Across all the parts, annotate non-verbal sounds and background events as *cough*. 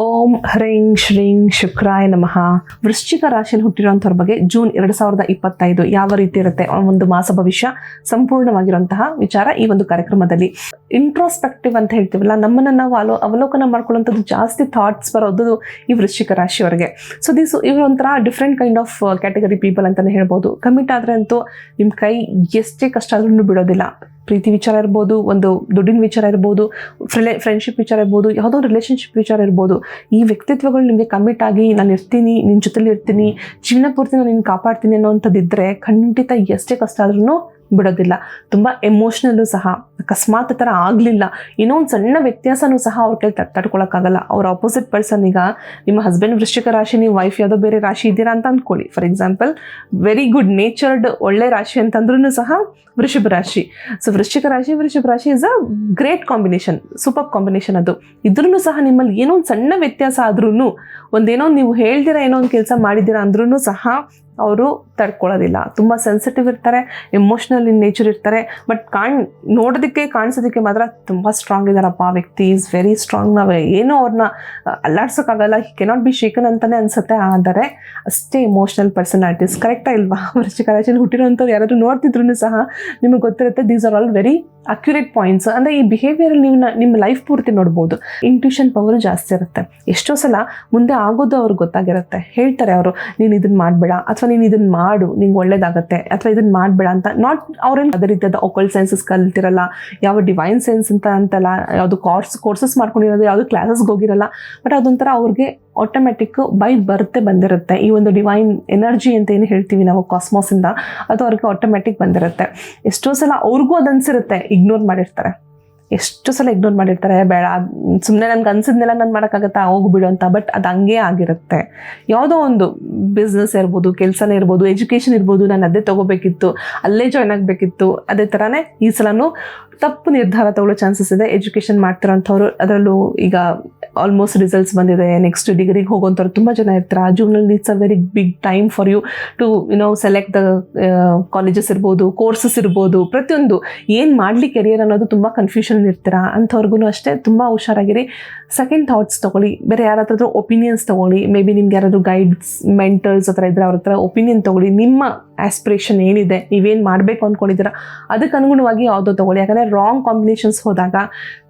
ಓಂ ಹ್ರೀಂ ಶ್ರೀಂ ಶುಕ್ರಾಯ ನಮಃ. ವೃಶ್ಚಿಕ ರಾಶಿಯಲ್ಲಿ ಹುಟ್ಟಿರುವಂಥವ್ರ ಬಗ್ಗೆ ಜೂನ್ ಎರಡು ಸಾವಿರದ ಇಪ್ಪತ್ತೈದು ಯಾವ ರೀತಿ ಇರುತ್ತೆ ಒಂದು ಮಾಸ ಭವಿಷ್ಯ ಸಂಪೂರ್ಣವಾಗಿರುವಂತಹ ವಿಚಾರ ಈ ಒಂದು ಕಾರ್ಯಕ್ರಮದಲ್ಲಿ. ಇಂಟ್ರೋಸ್ಪೆಕ್ಟಿವ್ ಅಂತ ಹೇಳ್ತೀವಲ್ಲ, ನಮ್ಮನ್ನ ನಾವು ಅಲೋ ಅವಲೋಕನ ಮಾಡ್ಕೊಳ್ಳುವಂಥದ್ದು ಜಾಸ್ತಿ ಥಾಟ್ಸ್ ಬರೋದು ಈ ವೃಶ್ಚಿಕ ರಾಶಿಯವರಿಗೆ. ಸೊ ದಿಸ್ ಇವರು ಒಂಥರ different kind of category people ಅಂತಲೇ ಹೇಳ್ಬೋದು. ಕಮಿಟ್ ಆದರೆ ಅಂತೂ ನಿಮ್ಮ ಕೈ ಎಷ್ಟೇ ಕಷ್ಟ ಆದ್ರೂ ಬಿಡೋದಿಲ್ಲ. ಪ್ರೀತಿ ವಿಚಾರ ಇರ್ಬೋದು, ಒಂದು ದುಡ್ಡಿನ ವಿಚಾರ ಇರ್ಬೋದು ಫ್ರೆಲೆ ಫ್ರೆಂಡ್ಶಿಪ್ ವಿಚಾರ ಇರ್ಬೋದು, ಯಾವುದೋ ರಿಲೇಷನ್ಶಿಪ್ ವಿಚಾರ ಇರ್ಬೋದು, ಈ ವ್ಯಕ್ತಿತ್ವಗಳು ನಿಮಗೆ ಕಮಿಟ್ ಆಗಿ ನಾನು ಇರ್ತೀನಿ ನಿನ್ನ ಜೊತೆಲಿ ಇರ್ತೀನಿ, ಜೀವನ ಪೂರ್ತಿ ನಾನು ನಿನ್ನ ಕಾಪಾಡ್ತೀನಿ ಅನ್ನೋವಂಥದ್ದಿದ್ದರೆ ಖಂಡಿತ ಎಷ್ಟೇ ಕಷ್ಟ ಆದ್ರೂ ಬಿಡೋದಿಲ್ಲ. ತುಂಬ ಎಮೋಷ್ನಲ್ಲು ಸಹ, ಅಕಸ್ಮಾತ್ ಥರ ಆಗಲಿಲ್ಲ. ಏನೋ ಒಂದು ಸಣ್ಣ ವ್ಯತ್ಯಾಸನೂ ಸಹ ಅವ್ರ ಕೈ ತಡ್ಕೊಳಕ್ಕಾಗಲ್ಲ. ಅವ್ರ ಆಪೋಸಿಟ್ ಪರ್ಸನ್ ಈಗ ನಿಮ್ಮ ಹಸ್ಬೆಂಡ್ ವೃಶ್ಚಿಕ ರಾಶಿ, ನೀವು ವೈಫ್ ಯಾವುದೋ ಬೇರೆ ರಾಶಿ ಇದ್ದೀರಾ ಅಂತ ಅಂದ್ಕೊಳ್ಳಿ for example very good natured ಒಳ್ಳೆ ರಾಶಿ ಅಂತಂದ್ರೂ ಸಹ ವೃಷಭ ರಾಶಿ. ಸೊ ವೃಶ್ಚಿಕ ರಾಶಿ, ವೃಷಭ ರಾಶಿ is a great combination super combination ಅದು. ಇದ್ರೂ ಸಹ ನಿಮ್ಮಲ್ಲಿ ಏನೋ ಒಂದು ಸಣ್ಣ ವ್ಯತ್ಯಾಸ ಆದ್ರೂ ಒಂದೇನೋ ನೀವು ಹೇಳ್ದಿರ, ಏನೋ ಒಂದು ಕೆಲಸ ಮಾಡಿದ್ದೀರಾ ಅಂದ್ರೂ ಸಹ ಅವರು ತಡ್ಕೊಳ್ಳೋದಿಲ್ಲ. ತುಂಬ ಸೆನ್ಸಿಟಿವ್ ಇರ್ತಾರೆ ಎಮೋಷ್ನಲ್ ಇನ್ ನೇಚರ್ ಇರ್ತಾರೆ ಬಟ್ ಕಾಣ್, ನೋಡೋದಕ್ಕೆ, ಕಾಣಿಸೋದಕ್ಕೆ ಮಾತ್ರ ತುಂಬ ಸ್ಟ್ರಾಂಗ್ ಇದ್ದಾರಪ್ಪ ಆ ವ್ಯಕ್ತಿ. ಈಸ್ ವೆರಿ ಸ್ಟ್ರಾಂಗ್ ನಾವು ಏನೂ ಅವ್ರನ್ನ ಅಲ್ಲಾಡ್ಸೋಕ್ಕಾಗಲ್ಲ. ಹಿ ಕೆನಾಟ್ ಬಿ ಶೇಕನ್ ಅಂತಲೇ ಅನಿಸುತ್ತೆ. ಆದರೆ ಅಷ್ಟೇ ಇಮೋಷ್ನಲ್ ಪರ್ಸನಾಲಿಟೀಸ್ ಕರೆಕ್ಟಾ ಇಲ್ವಾ? *laughs* ವೃಶ್ಚಿಕ ರಾಶಿಯಲ್ಲಿ ಹುಟ್ಟಿರೋಂಥವ್ರು ಯಾರಾದರೂ ನೋಡ್ತಿದ್ರು ಸಹ ನಿಮಗೆ ಗೊತ್ತಿರುತ್ತೆ these are all very accurate points ಅಂದರೆ ಈ ಬಿಹೇವಿಯರ್ ನೀವು ನಿಮ್ಮ ಲೈಫ್ ಪೂರ್ತಿ ನೋಡ್ಬೋದು. ಇಂಟ್ಯೂಷನ್ ಪವರ್ ಜಾಸ್ತಿ ಇರುತ್ತೆ. ಎಷ್ಟೋ ಸಲ ಮುಂದೆ ಆಗೋದು ಅವ್ರಿಗೆ ಗೊತ್ತಾಗಿರುತ್ತೆ. ಹೇಳ್ತಾರೆ ಅವರು, ನೀನು ಇದನ್ನ ಮಾಡಬೇಡ, ಅಥವಾ ನೀನು ಇದನ್ನ ಮಾಡು, ನಿಂಗೆ ಒಳ್ಳೇದಾಗತ್ತೆ, ಅಥವಾ ಇದನ್ನ ಮಾಡಬೇಡ ಅಂತ. ನಾಟ್ ಅವ್ರೇನು ಅದೇ ರೀತಿಯಾದ ಒಕಲ್ ಸೈನ್ಸಸ್ ಕಲ್ತಿರಲ್ಲ, ಯಾವ ಡಿವೈನ್ ಸೈನ್ಸ್ ಅಂತ ಅಂತಲ್ಲ, ಯಾವುದು ಕೋರ್ಸ್ ಕೋರ್ಸಸ್ ಮಾಡ್ಕೊಂಡಿರೋದು, ಯಾವುದು ಕ್ಲಾಸಸ್ಗೆ ಹೋಗಿರಲ್ಲ. ಬಟ್ ಅದೊಂಥರ ಅವ್ರಿಗೆ ಆಟೋಮೆಟಿಕ್ ಬೈ ಬರ್ತೆ ಬಂದಿರುತ್ತೆ. ಈ ಒಂದು ಡಿವೈನ್ ಎನರ್ಜಿ ಅಂತ ಏನು ಹೇಳ್ತೀವಿ ನಾವು ಕಾಸ್ಮೋಸಿಂದ ಅದು ಅವ್ರಿಗೆ ಆಟೋಮೆಟಿಕ್ ಬಂದಿರುತ್ತೆ. ಎಷ್ಟೋ ಸಲ ಅವ್ರಿಗೂ ಅದು ಅನ್ಸಿರುತ್ತೆ ಇಗ್ನೋರ್ ಮಾಡಿರ್ತಾರೆ. ಎಷ್ಟು ಸಲ ಇಗ್ನೋರ್ ಮಾಡಿರ್ತಾರೆ, ಬೇಡ ಸುಮ್ಮನೆ ನನ್ಗೆ ಅನ್ಸಿದ್ನೆಲ್ಲ ನಾನು ಮಾಡೋಕ್ಕಾಗತ್ತಾ, ಹೋಗ್ಬಿಡು ಅಂತ ಬಟ್ ಅದು ಹಂಗೆ ಆಗಿರುತ್ತೆ. ಯಾವುದೋ ಒಂದು ಬಿಸ್ನೆಸ್ ಇರ್ಬೋದು, ಕೆಲಸನೇ ಇರ್ಬೋದು ಎಜುಕೇಷನ್ ಇರ್ಬೋದು, ನಾನು ಅದೇ ತೊಗೋಬೇಕಿತ್ತು, ಅಲ್ಲೇ ಜಾಯ್ನ್ ಆಗಬೇಕಿತ್ತು, ಅದೇ ಥರನೇ ಈ ಸಲನೂ ತಪ್ಪು ನಿರ್ಧಾರ ತಗೊಳ್ಳೋ ಚಾನ್ಸಸ್ ಇದೆ ಎಜುಕೇಷನ್ ಮಾಡ್ತಿರೋಂಥವ್ರು, ಅದರಲ್ಲೂ ಈಗ ಆಲ್ಮೋಸ್ಟ್ ರಿಸಲ್ಟ್ಸ್ ಬಂದಿದೆ. ನೆಕ್ಸ್ಟ್ ಡಿಗ್ರಿಗೆ ಹೋಗೋಂಥವ್ರು ತುಂಬ ಜನ ಇರ್ತಾರೆ. ಆ ಜೂನಲ್ಲಿ it's a very big time for you to you know select the colleges ಇರ್ಬೋದು ಕೋರ್ಸಸ್ ಇರ್ಬೋದು. ಪ್ರತಿಯೊಂದು ಏನು ಮಾಡಲಿ ಕೆರಿಯರ್ ಅನ್ನೋದು ತುಂಬ ಕನ್ಫ್ಯೂಷನ್ ಇರ್ತೀರಾ? ಅಂಥವ್ರಿಗೂ ಅಷ್ಟೇ ತುಂಬ ಹುಷಾರಾಗಿರಿ. ಸೆಕೆಂಡ್ ಥಾಟ್ಸ್ ತೊಗೊಳ್ಳಿ. ಬೇರೆ ಯಾರ ಒಪಿನಿಯನ್ಸ್ ತೊಗೊಳ್ಳಿ. ಮೇ ಬಿ ನಿಮ್ಗೆ ಯಾರಾದರೂ ಗೈಡ್ಸ್ ಮೆಂಟರ್ಸ್ ಹತ್ರ ಇದ್ದರೆ ಅವ್ರ ಹತ್ರ ಒಪಿನಿಯನ್ ತೊಗೊಳ್ಳಿ. ನಿಮ್ಮ ಆಸ್ಪಿರೇಷನ್ ಏನಿದೆ, ನೀವೇನು ಮಾಡಬೇಕು ಅಂದ್ಕೊಂಡಿದ್ದೀರ ಅದಕ್ಕೆ ಅನುಗುಣವಾಗಿ ಯಾವುದೋ ತೊಗೊಳ್ಳಿ. ಯಾಕಂದರೆ ರಾಂಗ್ ಕಾಂಬಿನೇಷನ್ಸ್ ಹೋದಾಗ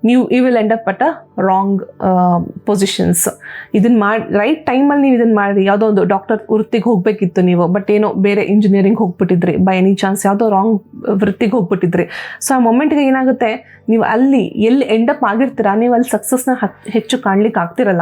ನೀವು you will end up at wrong positions ಇದನ್ನು ಮಾಡಿ ರೈಟ್ ಟೈಮಲ್ಲಿ ನೀವು ಇದನ್ನು ಮಾಡಿರಿ ಯಾವುದೋ ಒಂದು ಡಾಕ್ಟರ್ ವೃತ್ತಿಗೆ ಹೋಗಬೇಕಿತ್ತು ನೀವು ಬಟ್ ಏನೋ ಬೇರೆ ಇಂಜಿನಿಯರಿಂಗ್ ಹೋಗ್ಬಿಟ್ಟಿದ್ರಿ. ಬೈ ಎನಿ ಚಾನ್ಸ್ ಯಾವುದೋ ರಾಂಗ್ ವೃತ್ತಿಗೆ ಹೋಗ್ಬಿಟ್ಟಿದ್ರಿ. ಸೊ ಆ ಮೊಮೆಂಟ್ಗೆ ಏನಾಗುತ್ತೆ, ನೀವು ಅಲ್ಲಿ, ಎಲ್ಲಿ ಎಂಡಪ್ ಆಗಿರ್ತೀರಾ, ನೀವು ಅಲ್ಲಿ ಸಕ್ಸಸ್ನ ಹೆಚ್ಚು ಕಾಣ್ಲಿಕ್ಕೆ ಆಗ್ತಿರಲ್ಲ